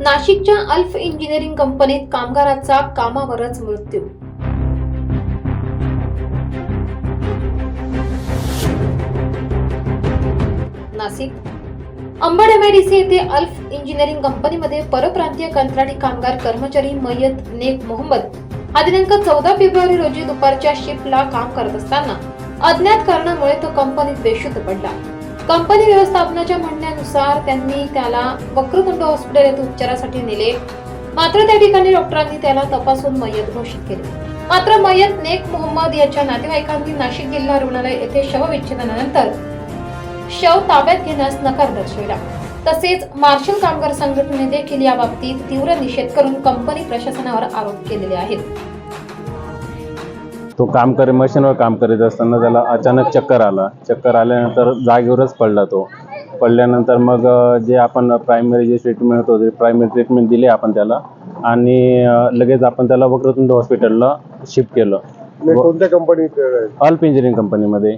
नाशिकच्या अल्फ इंजिनिअरिंग कंपनीत कामगाराचा कामावरच मृत्यू. नाशिक. अंबड एमआयडीसी येथे अल्फ इंजिनिअरिंग कंपनीमध्ये परप्रांतीय कंत्राटी कामगार कर्मचारी मय्यत नेक मोहम्मद हा दिनांक चौदा फेब्रुवारी रोजी दुपारच्या शिफ्टला काम करत असताना अज्ञात कारणामुळे तो कंपनीत बेशुद्ध पडला. कंपनी व्यवस्थापनाच्या म्हणण्यानुसार त्यांनी त्याला वक्रतुंड हॉस्पिटल येथे उपचारासाठी नेले. मात्र त्या ठिकाणी डॉक्टरांनी त्याला तपासून मयत घोषित केले. मात्र मयत नेक मोहम्मद याच्या नातेवाईकांनी नाशिक जिल्हा रुग्णालय येथे शवविच्छेदनानंतर शव ताब्यात घेण्यास नकार दर्शविला. तसेच मार्शल कामगार संघटनेने देखील या बाबतीत तीव्र निषेध करून कंपनी प्रशासनावर आरोप केलेले आहेत. तो काम करे मशीनवर काम करीत असताना त्याला अचानक चक्कर आला. चक्कर आल्यानंतर जागेवरच पडला तो. पडल्यानंतर मग जे आपण प्रायमरी जे ट्रीटमेंट होतो ते प्रायमरी ट्रीटमेंट दिली आपण त्याला आणि लगेच आपण त्याला वक्रतुंड हॉस्पिटलला शिफ्ट केलं. नाही, कोणत्या कंपनीत? अल्प इंजिनिअरिंग कंपनीमध्ये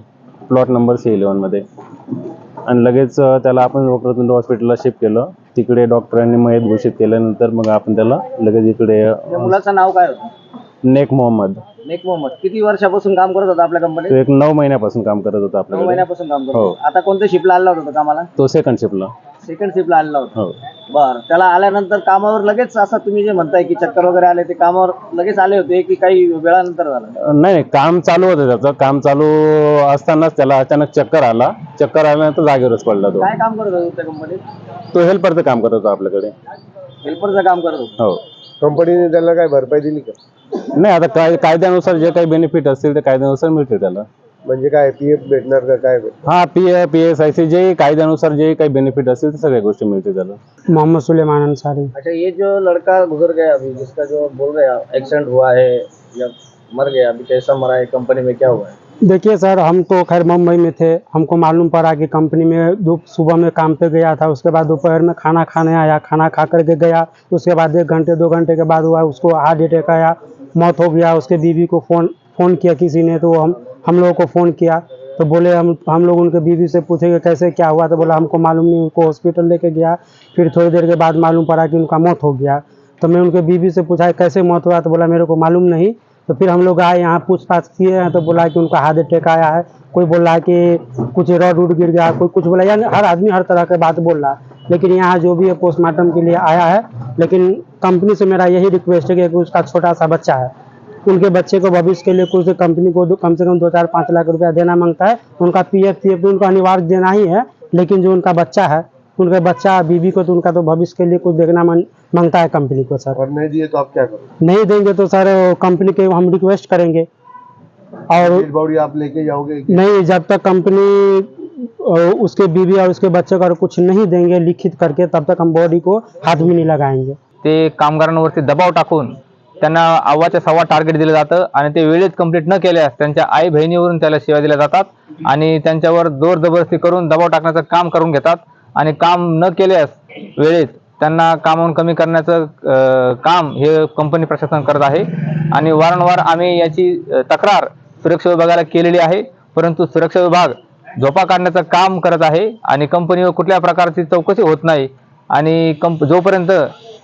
प्लॉट नंबर सी इलेवनमध्ये आणि लगेच त्याला आपण वक्रतुंड हॉस्पिटलला शिफ्ट केलं. तिकडे डॉक्टरांनी मयत घोषित केल्यानंतर मग आपण त्याला लगेच इकडे मुलाचं नाव काय होतं? नेक मोहम्मद. नेक मोहम्मद. किती वर्षापासून काम करत होता आपल्या तो कंपनीत एक नऊ महिन्यापासून काम करत होता नऊ आपल्याकडे महिन्यापासून काम करत हो. होता. आता कोणत्या शिपला आलेला होता तो कामाला तो सेकंड शिफ्टला सेकंड शिपला आलेला होता. हो. बर. त्याला आल्यानंतर कामावर लगेच असं तुम्ही जे म्हणताय की चक्कर वगैरे आले ते कामावर लगेच आले होते की काही वेळानंतर झालं? नाही नाही. काम चालू होतं त्याचं. काम चालू असतानाच त्याला अचानक चक्कर आला. चक्कर आल्यानंतर जागेवरच पडला तो. काय काम करत होता त्या कंपनीत तो हेल्परचं काम करत होता आपल्याकडे. हेल्परचं काम करत होता. हो. कंपनीने त्याला काय भरपाई दिली का? नाही आता काय कायद्यानुसार जे काही बेनिफिट असतील ते कायद्यानुसार मिळते त्याला. म्हणजे काय पी एफ भेटणार का काय हा P A P S I C J कायद्यानुसार जे काही बेनिफिट असतील ते सगळ्या गोष्टी मिळते त्याला. मोहम्मद सुलेमान अंसारी अच्छा ये जो लड़का गुजर गया अभी जिसका जो बोल रहे हैं एक्सीडेंट हुआ है या मर गया अभी कैसा मरा है कंपनी में क्या हुआ है? देखिए सर, हम तो खैर मुंबई में थे। हमको मालूम पड़ा कि कंपनी में दो सुबह में काम पे गया था, उसके बाद दोपहर में खाना खाने आया, खाना खा करके गया, उसके बाद एक घंटे, दो घंटे के बाद हुआ, उसको हार्ट अटैक आया, मौत हो गया, उसके बीवी को फ़ोन फ़ोन किया किसी ने तो हम हम लोगों को फ़ोन किया तो बोले हम हम लोग उनके बीवी से पूछे कि कैसे, क्या हुआ तो बोला हमको मालूम नहीं, उनको हॉस्पिटल लेके गया, फिर थोड़ी देर के बाद मालूम पड़ा कि उनका मौत हो गया। तो मैं उनके बीवी से पूछा, कैसे मौत हुआ? तो बोला, मेरे को मालूम नहीं तो फिर हम लोग आए, यहाँ पूछताछ किए हैं तो बोला कि उनका हार्ट अटैक आया है। कोई बोल रहा है कि कुछ रॉड उड गिर गया, कोई कुछ बोला, यानी हर आदमी हर तरह के बात बोल रहा है। लेकिन यहाँ जो भी है पोस्टमार्टम के लिए आया है, लेकिन कंपनी से मेरा यही रिक्वेस्ट है कि उसका छोटा सा बच्चा है। उनके बच्चे को भविष्य के लिए कुछ कंपनी को कम से कम दो चार, पाँच लाख रुपया देना माँगता है। उनका पी एफ़ एफ़ उनको अनिवार्य देना ही है, लेकिन जो उनका बच्चा है उनके बच्चा बीवी को तो उनका तो भविष्य के लिए कुछ देखना मांग- मांगता है कंपनी को सर और नहीं दिए तो आप क्या करोगे? नहीं देंगे तो सर कंपनी के हम रिक्वेस्ट करेंगे। और आप लेके जाओगे कि- नहीं जब तक कंपनी उसके बीवी और उसके बच्चे को कुछ नहीं देंगे लिखित करके तब तक हम बॉडी को हाथ भी नहीं लगाएंगे। ते कामगारांवरती दबाव टाकून त्यांना अव्वाच्या सव्वा टार्गेट दिलं जातं आणि ते वेळेत कंप्लीट न केल्यास त्यांच्या आई बहिणीवरून त्याला शिव्या दिल्या जातात आणि त्यांच्यावर जोर जबरदस्ती करून दबाव टाकण्याचं काम करून घेतात. आणि काम न केल्यास वेळेत त्यांना कामावून कमी करण्याचं काम हे कंपनी प्रशासन करत आहे. आणि वारंवार आम्ही याची तक्रार सुरक्षा विभागाला केलेली आहे. परंतु सुरक्षा विभाग झोपा काढण्याचं काम करत आहे आणि कंपनीवर कुठल्या प्रकारची चौकशी होत नाही. आणि कंप जोपर्यंत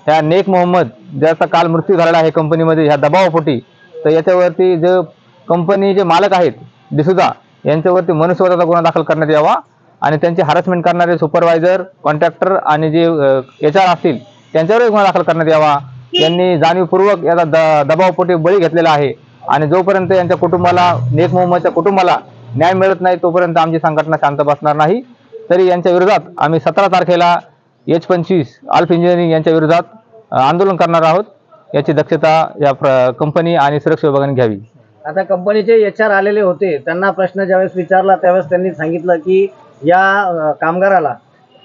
ह्या नेक मोहम्मद ज्याचा काल मृत्यू झालेला आहे कंपनीमध्ये ह्या दबावापोटी तर याच्यावरती जे कंपनी जे मालक आहेत डिसुदा यांच्यावरती मनुष्यवधाचा गुन्हा दाखल करण्यात यावा. आणि त्यांचे हॅरसमेंट करणारे सुपरवायझर कॉन्ट्रॅक्टर आणि जे एच आर असतील त्यांच्यावरही गुन्हा दाखल करण्यात यावा. यांनी जाणीवपूर्वक याचा द दबावपोटी बळी घेतलेला आहे. आणि जोपर्यंत यांच्या कुटुंबाला नेक मोहम्मदच्या कुटुंबाला न्याय मिळत नाही तोपर्यंत आमची संघटना शांत बसणार नाही. तरी यांच्या विरोधात आम्ही सतरा तारखेला एच पंचवीस अल्फ इंजिनिअरिंग यांच्या विरोधात आंदोलन करणार आहोत. याची दक्षता या कंपनी आणि सुरक्षा विभागाने घ्यावी. आता कंपनीचे एच आर आलेले होते. त्यांना प्रश्न ज्यावेळेस विचारला त्यावेळेस त्यांनी सांगितलं की या कामगाराला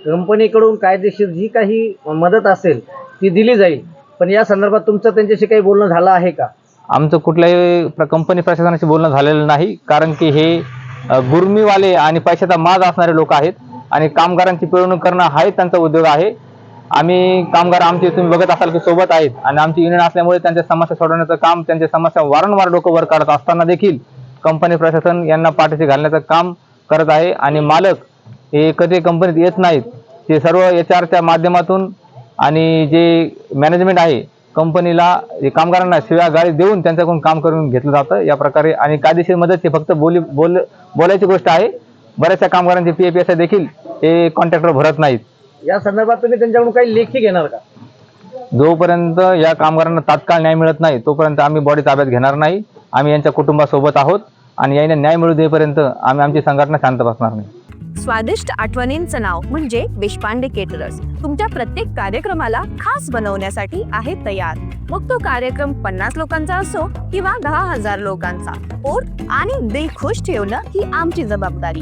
कंपनीकडून कायदेशीर जी काही मदत असेल ती दिली जाईल. पण या संदर्भात तुमचं त्यांच्याशी काही बोलणं झालं आहे का? आमचं कुठल्याही प्र- कंपनी प्रशासनाशी बोलणं झालेलं नाही कारण की हे अ, गुर्मीवाले आणि पैशाचा माज असणारे लोक आहेत आणि कामगारांची पिळवणूक करणं हा त्यांचा उद्योग आहे. आम्ही कामगार आमचे तुम्ही बघत असाल की सोबत आहेत आणि आमची युनियन असल्यामुळे त्यांच्या समस्या सोडवण्याचं काम त्यांच्या समस्या वारंवार डोकं वर काढत असताना देखील कंपनी प्रशासन यांना पाठीशी घालण्याचं काम करत आहे आणि मालक हे कधी कंपनीत येत नाहीत. ते सर्व एच आरच्या माध्यमातून आणि जे मॅनेजमेंट आहे कंपनीला कामगारांना शिव्या गाळी देऊन त्यांच्याकडून काम करून घेतलं जातं. या प्रकारे आणि कायदेशीर मदत ही फक्त बोली बोल बोलायची गोष्ट आहे. बऱ्याचशा कामगारांचे पी एस देखील हे कॉन्ट्रॅक्टर भरत नाहीत. या संदर्भात तुम्ही त्यांच्याकडून काही लेखी घेणार का? जोपर्यंत या कामगारांना तात्काळ न्याय मिळत नाही तोपर्यंत आम्ही बॉडी ताब्यात घेणार नाही. आम्ही यांच्या कुटुंबासोबत आहोत. आणि यांना न्याय मिळू देईपर्यंत आम्ही आमची संघटना शांत बसणार नाही. स्वादिष्ट आठवणींचं नाव म्हणजे देशपांडे केटरर्स तुमच्या प्रत्येक कार्यक्रमाला खास बनवण्यासाठी आहे तयार. मग तो कार्यक्रम पन्नास लोकांचा असो किंवा दहा हजार लोकांचा. पोट आणि दिल खुश ठेवणं ही आमची जबाबदारी.